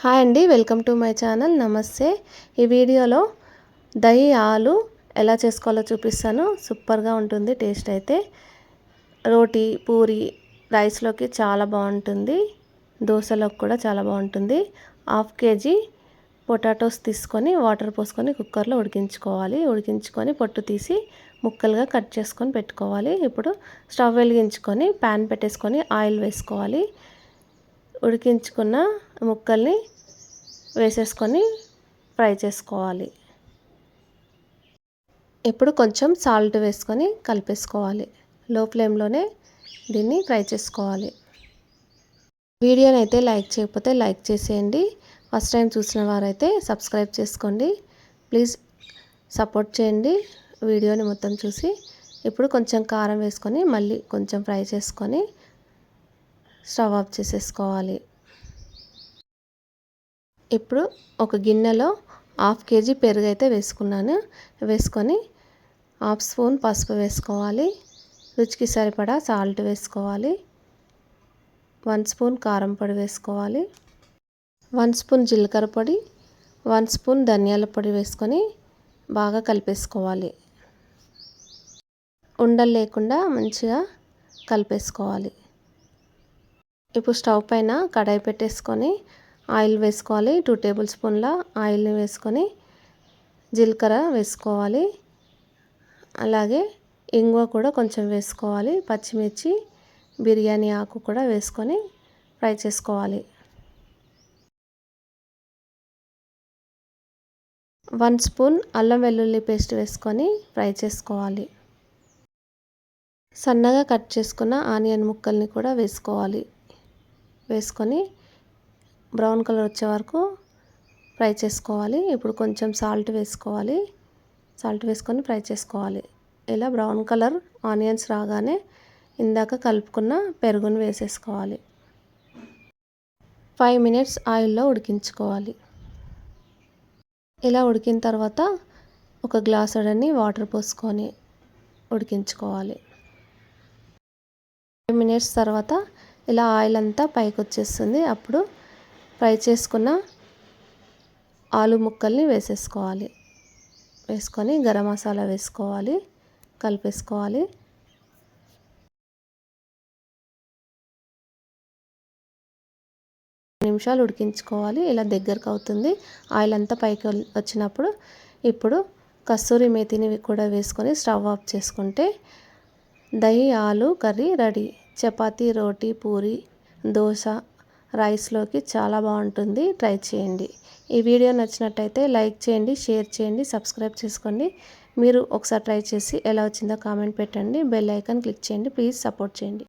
Hi అండి welcome to my channel నమస్తే. ఈ వీడియోలో దహి ఆలు ఎలా చేసుకోవాలో చూపిస్తాను. సూపర్గా ఉంటుంది టేస్ట్ అయితే. రోటీ పూరి రైస్లోకి చాలా బాగుంటుంది. దోశలోకి కూడా చాలా బాగుంటుంది. హాఫ్ కేజీ పొటాటోస్ తీసుకొని వాటర్ పోసుకొని కుక్కర్లో ఉడికించుకోవాలి. ఉడికించుకొని పొట్టు తీసి ముక్కలుగా కట్ చేసుకొని పెట్టుకోవాలి. ఇప్పుడు స్టవ్ వెలిగించుకొని ప్యాన్ పెట్టేసుకొని ఆయిల్ వేసుకోవాలి. ఉడికించుకున్న ముక్కల్ని వేసేసుకొని ఫ్రై చేసుకోవాలి. ఇప్పుడు కొంచెం సాల్ట్ వేసుకొని కలిపేసుకోవాలి. లో ఫ్లేమ్లోనే దీన్ని ఫ్రై చేసుకోవాలి. వీడియోని అయితే లైక్ చేయకపోతే లైక్ చేసేయండి. ఫస్ట్ టైం చూసిన వారైతే సబ్స్క్రైబ్ చేసుకోండి. ప్లీజ్ సపోర్ట్ చేయండి. వీడియోని మొత్తం చూసి ఇప్పుడు కొంచెం కారం వేసుకొని మళ్ళీ కొంచెం ఫ్రై చేసుకొని స్టవ్ ఆఫ్ చేసేసుకోవాలి. ఇప్పుడు ఒక గిన్నెలో హాఫ్ కేజీ పెరుగు అయితే వేసుకున్నాను. వేసుకొని హాఫ్ స్పూన్ పసుపు వేసుకోవాలి. రుచికి సరిపడా సాల్ట్ వేసుకోవాలి. వన్ స్పూన్ కారం పొడి వేసుకోవాలి. వన్ స్పూన్ జీలకర్ర పొడి వన్ స్పూన్ ధనియాల పొడి వేసుకొని బాగా కలిపేసుకోవాలి. ఉండలు లేకుండా మంచిగా కలిపేసుకోవాలి. ఇప్పుడు స్టవ్ పైన కడాయి పెట్టేసుకొని ఆయిల్ వేసుకోవాలి. టూ టేబుల్ స్పూన్ల ఆయిల్ని వేసుకొని జీలకర్ర వేసుకోవాలి. అలాగే ఇంగువ కూడా కొంచెం వేసుకోవాలి. పచ్చిమిర్చి బిర్యానీ ఆకు కూడా వేసుకొని ఫ్రై చేసుకోవాలి. వన్ స్పూన్ అల్లం వెల్లుల్లి పేస్ట్ వేసుకొని ఫ్రై చేసుకోవాలి. సన్నగా కట్ చేసుకున్న ఆనియన్ ముక్కల్ని కూడా వేసుకోవాలి. వేసుకొని బ్రౌన్ కలర్ వచ్చే వరకు ఫ్రై చేసుకోవాలి. ఇప్పుడు కొంచెం సాల్ట్ వేసుకోవాలి. సాల్ట్ వేసుకొని ఫ్రై చేసుకోవాలి. ఇలా బ్రౌన్ కలర్ ఆనియన్స్ రాగానే ఇందాక కలుపుకున్న పెరుగును వేసేసుకోవాలి. ఫైవ్ మినిట్స్ ఆయిల్లో ఉడికించుకోవాలి. ఇలా ఉడికిన తర్వాత ఒక గ్లాస్ అడని వాటర్ పోసుకొని ఉడికించుకోవాలి. ఫైవ్ మినిట్స్ తర్వాత ఇలా ఆయిల్ అంతా పైకి వచ్చేస్తుంది అప్పుడు ఫ్రై చేసుకున్న ఆలు ముక్కల్ని వేసేసుకోవాలి. వేసుకొని గరం మసాలా వేసుకోవాలి. కలిపేసుకోవాలి. నిమిషాలు ఉడికించుకోవాలి. ఇలా దగ్గరకు అవుతుంది. ఆయిల్ అంతా పైకి వచ్చినప్పుడు ఇప్పుడు కస్తూరి మేతిని కూడా వేసుకొని స్టవ్ ఆఫ్ చేసుకుంటే దహి ఆలు కర్రీ రెడీ. చపాతీ రోటీ పూరి దోశ రైస్లోకి చాలా బాగుంటుంది. ట్రై చేయండి. ఈ వీడియో నచ్చినట్టయితే లైక్ చేయండి షేర్ చేయండి సబ్స్క్రైబ్ చేసుకోండి. మీరు ఒకసారి ట్రై చేసి ఎలా వచ్చిందో కామెంట్ పెట్టండి. బెల్ ఐకాన్ క్లిక్ చేయండి. ప్లీజ్ సపోర్ట్ చేయండి.